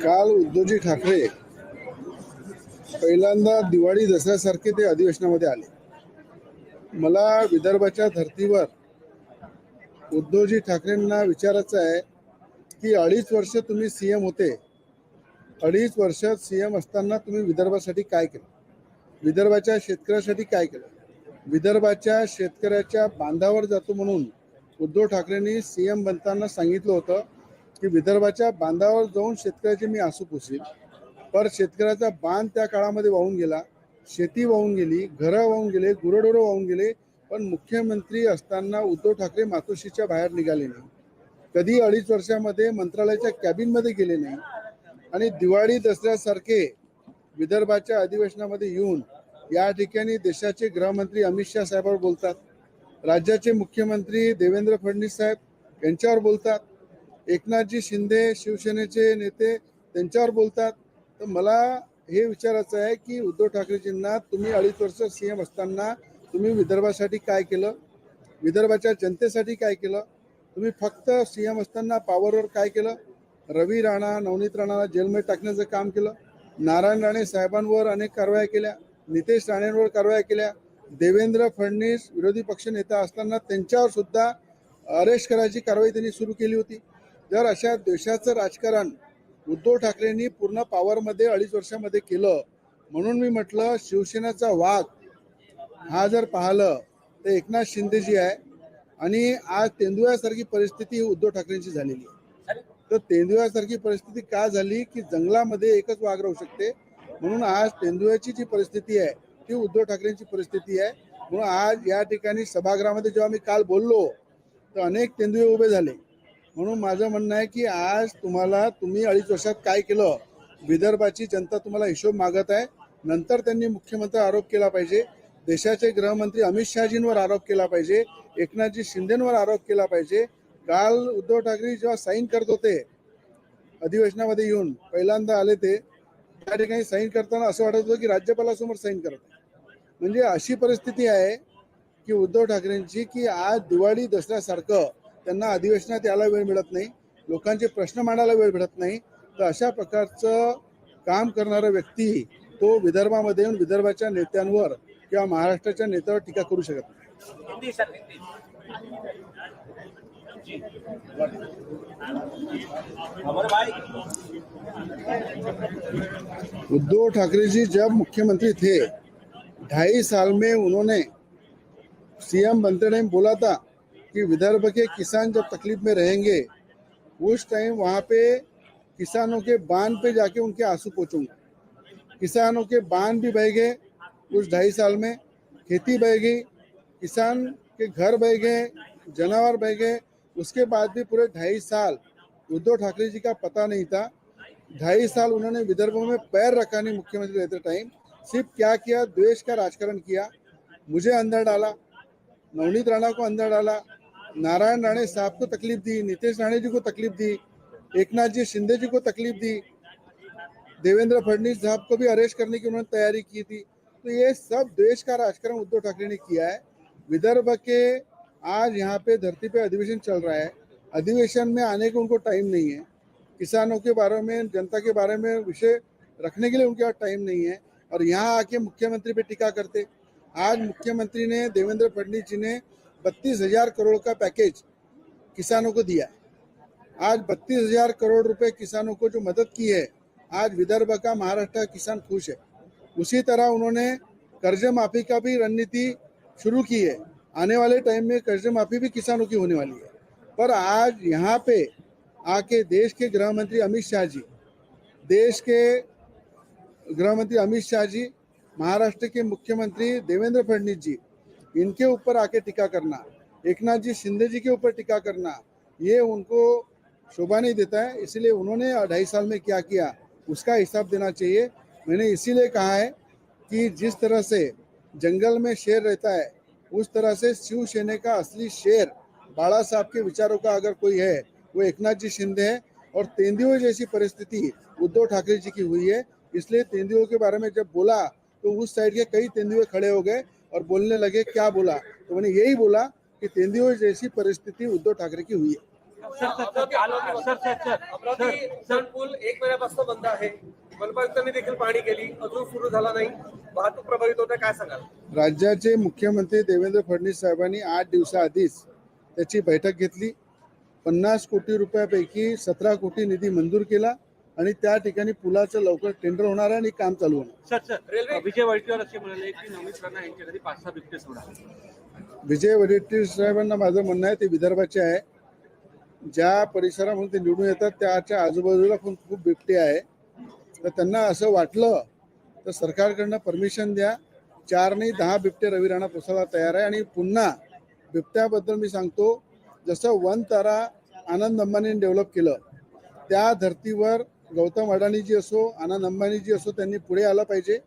काल उद्धवजी ठाकरे पहिल्यांदा दिवाळी दसऱ्यासारखे ते अधिवेशनामध्ये आले. मला विदर्भाच्या धर्तीवर उद्धवजी ठाकरेंना विचारायचं आहे की अडीच वर्ष तुम्ही सी एम होते. अडीच वर्ष सी एम असताना तुम्ही विदर्भासाठी काय केलं? विदर्भाच्या शेतकऱ्यासाठी काय केलं? विदर्भाच्या शेतकऱ्याच्या बांधावर जातो म्हणून उद्धव ठाकरेंनी सी एम बनताना सांगितलं होतं की विदर्भाच्या बांधावर जाऊन शेतकऱ्याचे मी आसू पुसील. पर शेतकऱ्याचा बांध त्या काळामध्ये वाहून गेला. शेती वाहून गेली घरं वाहून गेले गुरडोरं वाहून गेले पण मुख्यमंत्री असताना उद्धव ठाकरे मातोश्रीच्या बाहेर निघाले नाही. कधी अडीच वर्षामध्ये मंत्रालयाच्या कॅबिनमध्ये गेले नाही. आणि दिवाळी दसऱ्यासारखे विदर्भाच्या अधिवेशनामध्ये येऊन या ठिकाणी देशाचे गृहमंत्री अमित शहा साहेबांवर बोलतात. राज्याचे मुख्यमंत्री देवेंद्र फडणवीस साहेब यांच्यावर बोलतात. एकनाथजी शिंदे शिवसेनेचे नेते त्यांच्यावर बोलतात. तर मला हे विचारायचं आहे की उद्धव ठाकरेजींना तुम्ही अडीच वर्ष सीएम असताना तुम्ही विदर्भासाठी काय केलं? विदर्भाच्या जनतेसाठी काय केलं? तुम्ही फक्त सीएम असताना पॉवरवर काय केलं? रवी राणा नवनीत राणाला जेलमध्ये टाकण्याचं काम केलं? नारायण राणे साहेबांवर अनेक कारवाया केल्या. नितेश राणेंवर कारवाया केल्या. देवेंद्र फडणवीस विरोधी पक्षनेता असताना त्यांच्यावर सुद्धा अरेस्ट करायची कारवाई त्यांनी सुरू केली होती. जर अशा देशाचं राजकारण उद्धव ठाकरेंनी पूर्ण पॉवरमध्ये अडीच वर्षामध्ये केलं. म्हणून मी म्हटलं शिवसेनेचा वाघ हा जर पाहिलं तर एकनाथ शिंदेजी आहे आणि आज तेंदुयासारखी परिस्थिती उद्धव ठाकरेंची झालेली आहे. तर तेंदुयासारखी परिस्थिती का झाली? की जंगलामध्ये एकच वाघ राहू शकते. म्हणून आज तेंदुयाची जी परिस्थिती आहे ती उद्धव ठाकरेंची परिस्थिती आहे. म्हणून आज या ठिकाणी सभागृहामध्ये जेव्हा मी काल बोललो तर अनेक तेंदुळे उभे झाले. म्हणून माझं म्हणणं आहे की आज तुम्हाला तुम्ही अडीच वर्षात काय केलं विदर्भाची जनता तुम्हाला हिशोब मागत आहे. नंतर त्यांनी मुख्यमंत्री आरोप केला पाहिजे. देशाचे गृहमंत्री अमित शहाजींवर आरोप केला पाहिजे. एकनाथजी शिंदेवर आरोप केला पाहिजे. काल उद्धव ठाकरे जेव्हा साईन करत होते अधिवेशनामध्ये येऊन पहिल्यांदा आले ते त्या ठिकाणी साईन करताना असं वाटत होतं की राज्यपालासमोर साईन करत म्हणजे अशी परिस्थिती आहे की उद्धव ठाकरेंची की आज दिवाळी दसऱ्यासारखं त्यांना अधिवेशनात यायला वेळ मिळत नाही लोकांचे प्रश्न मांडायला वेळ भेटत नाही तर अशा प्रकारचं काम करणारा व्यक्ती तो विदर्भामध्ये येऊन विदर्भाच्या नेत्यांवर किंवा महाराष्ट्राच्या नेत्यावर टीका करू शकत नाही. उद्धव ठाकरे जी जब मुख्यमंत्री थे ढाई साल में उन्होंने सीएम बनते टाइम बोला था कि विदर्भ के किसान जब तकलीफ़ में रहेंगे, उस टाइम वहाँ पे किसानों के बाँध पे जाके उनके आँसू पहुँचूँगा किसानों के बाँध भी बह गए उस ढाई साल में, खेती बह गई, किसान के घर बह गए, जानवर बह गए, उसके बाद भी पूरे ढाई साल, उद्धव ठाकरे जी का पता नहीं था। ढाई साल उन्होंने विदर्भ में पैर रखा नहीं मुख्यमंत्री रहते टाइम। सिर्फ़ क्या किया? द्वेष का राजकरण किया, मुझे अंदर डाला, नवनीत राणा को अंदर डाला नारायण राणे साहब को तकलीफ़ दी, नीतीश राणे जी को तकलीफ़ दी, एकनाथ जी, शिंदे जी को तकलीफ़ दी, देवेंद्र फडणवीस साहब को भी अरेस्ट करने की उन्होंने तैयारी की थी। तो ये सब देश का राजकरण उद्धव ठाकरे ने किया है। विदर्भ के आज यहाँ पे धरती पे अधिवेशन चल रहा है। अधिवेशन में आने को उनको टाइम नहीं है। किसानों के बारे में, जनता के बारे में विषय रखने के लिए उनके पास टाइम नहीं है। और यहाँ आके मुख्यमंत्री पे टीका करते। आज मुख्यमंत्री ने, देवेंद्र फडणवीस जी ने बत्तीस हज़ार करोड़ का पैकेज किसानों को दिया आज बत्तीस हज़ार करोड़ रुपए किसानों को जो मदद की है, आज विदर्भ का, महाराष्ट्र किसान खुश है। उसी तरह उन्होंने कर्ज माफ़ी का भी रणनीति शुरू की है। आने वाले टाइम में कर्ज माफ़ी भी किसानों की होने वाली है। पर आज यहाँ पे आके देश के गृह मंत्री अमित शाह जी, देश के गृह मंत्री अमित शाह जी, महाराष्ट्र के मुख्यमंत्री देवेंद्र फडणवीस जी इनके ऊपर आके टीका करना एकनाथ जी शिंदे जी के ऊपर टीका करना, ये उनको शोभा नहीं देता है। इसलिए उन्होंने अढ़ाई साल में क्या किया, उसका हिसाब देना चाहिए। मैंने इसीलिए कहा है कि जिस तरह से जंगल में शेर रहता है, उस तरह से शिवसेना का असली शेर, बाड़ा साहब के विचारों का अगर कोई है, वो एकनाथ जी शिंदे है। और तेंदुओं जैसी परिस्थिति उद्धव ठाकरे जी की हुई है, इसलिए तेंदुओं के बारे में जब बोला तो उस साइड के कई तेंदुए खड़े हो गए। और बोलने लगे क्या बोला? तो मैंने यही बोला कि तेंदुओं जैसी परिस्थिती उद्धव ठाकरे की हुई है। सर सर सर काल सर सर सर अमरावती धरण पूल एक महिन्यापासून बंद आहे मनपायुक्तांनी देखील पाहणी केली. अजून सुरू झाला नाही. वाहतूक प्रभावित होते काय सांगाल? राज्याचे मुख्यमंत्री देवेंद्र फडणवीस साहेबांनी आठ दिवसाआधीच त्याची बैठक घेतली. पन्नास कोटी रुपयापैकी सतरा कोटी निधी मंजूर केला. आणि त्या ठिकाणी पुलाचं लवकर टेंडर होणार आहे आणि काम चालू होणार sir sir railway- Vijay Wadettiwar असे म्हणाले की नवनीत राणा यांच्या घरी पाच सहा बिबटे सोडा. विजय वडेट्टीवार साहेबांना माझं म्हणणं आहे ते विदर्भाचे आहे. ज्या परिसरामध्ये ते निवडून येतात त्याच्या आजूबाजूला पण खूप बिबटे आहे. तर त्यांना असं वाटलं तर सरकारकडनं परमिशन द्या. चार नाही दहा बिबटे रवी राणा पोसायला तयार आहे. आणि पुन्हा बिबट्याबद्दल मी सांगतो जसं वन तारा आनंद अंबानीने डेव्हलप केलं त्या धर्तीवर गौतम अडाणीजी असो आनंद अंबानीजी असो त्यांनी पुढे आलं पाहिजे.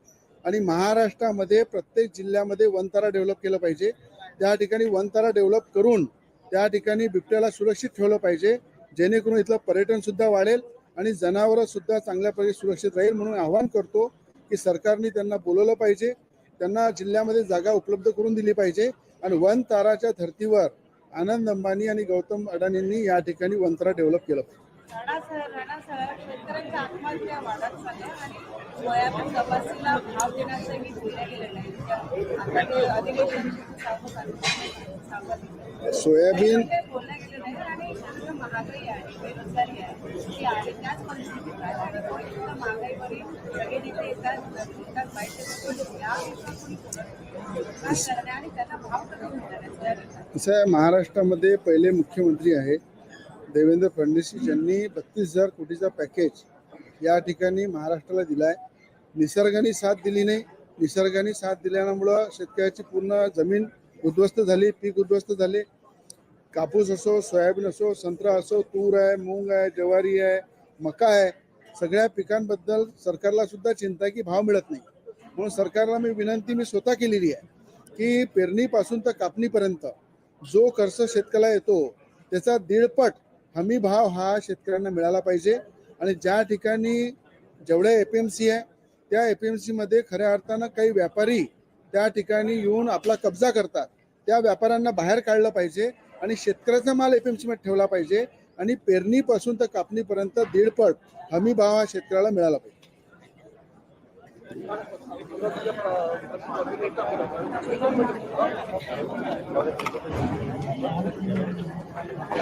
आणि महाराष्ट्रामध्ये प्रत्येक जिल्ह्यामध्ये वनतारा डेव्हलप केलं पाहिजे. त्या ठिकाणी वनतारा डेव्हलप करून त्या ठिकाणी बिबट्याला सुरक्षित ठेवलं पाहिजे. जेणेकरून इथलं पर्यटनसुद्धा वाढेल आणि जनावरं सुद्धा चांगल्या प्रकारे सुरक्षित राहील. म्हणून आवाहन करतो की सरकारने त्यांना बोलवलं पाहिजे. त्यांना जिल्ह्यामध्ये जागा उपलब्ध करून दिली पाहिजे. आणि वन ताराच्या धर्तीवर आनंद अंबानी आणि गौतम अडाणींनी या ठिकाणी वनतारा डेव्हलप केलं पाहिजे. राणासह राणासह शेतकऱ्यांच्या आत्महत्या वाढत चालल्या आणि सोयाबीन कपासीला भाव देण्याचंही बोलल्या गेलं नाही आता ते अधिवेशन सांगत आले- सांगत आहे. सोयाबीन ते बोलल्या गेलं नाही आणि इतकं महागाई आहे बेरोजगारी आहे. ती आहे त्याच परिस्थितीत आहे. आणि कोणी सुद्धा महागाईवरील सगळे नेते येतात येतात पाहिजे या विषयावर कोणी बोलत नाही. काय करणार आणि त्यांना भाव कमी होणार आहे सोयाबीनचा कसं आहे महाराष्ट्रामध्ये पहिले मुख्यमंत्री आहे. देवेंद्र फडणवीस यांनी बत्तीस हजार कोटीचा पॅकेज या ठिकाणी महाराष्ट्राला दिला आहे निसर्गाने साथ दिली नाही. निसर्गाने साथ दिल्यामुळं शेतकऱ्याची पूर्ण जमीन उद्ध्वस्त झाली पीक उद्ध्वस्त झाले. कापूस असो सोयाबीन असो संत्रा असो तूर आहे मूग आहे ज्वारी आहे मका आहे सगळ्या पिकांबद्दल सरकारला सुद्धा चिंता आहे की भाव मिळत नाही. म्हणून सरकारला मी विनंती मी स्वतः केलेली आहे की पेरणीपासून तर कापणीपर्यंत जो खर्च शेतकऱ्याला येतो त्याचा दीडपट हमी भाव हा शेतकऱ्यांना मिळाला पाहिजे. आणि ज्या ठिकाणी जेवढ्या ए पी एम सी आहे त्या ए पी एम सीमध्ये खऱ्या अर्थानं काही व्यापारी त्या ठिकाणी येऊन आपला कब्जा करतात. त्या व्यापाऱ्यांना बाहेर काढलं पाहिजे आणि शेतकऱ्याचा माल एपीएमसी मध्ये एम सीमध्ये ठेवला पाहिजे. आणि पेरणीपासून तर कापणीपर्यंत दीडपट हमी भाव हा शेतकऱ्याला मिळाला पाहिजे.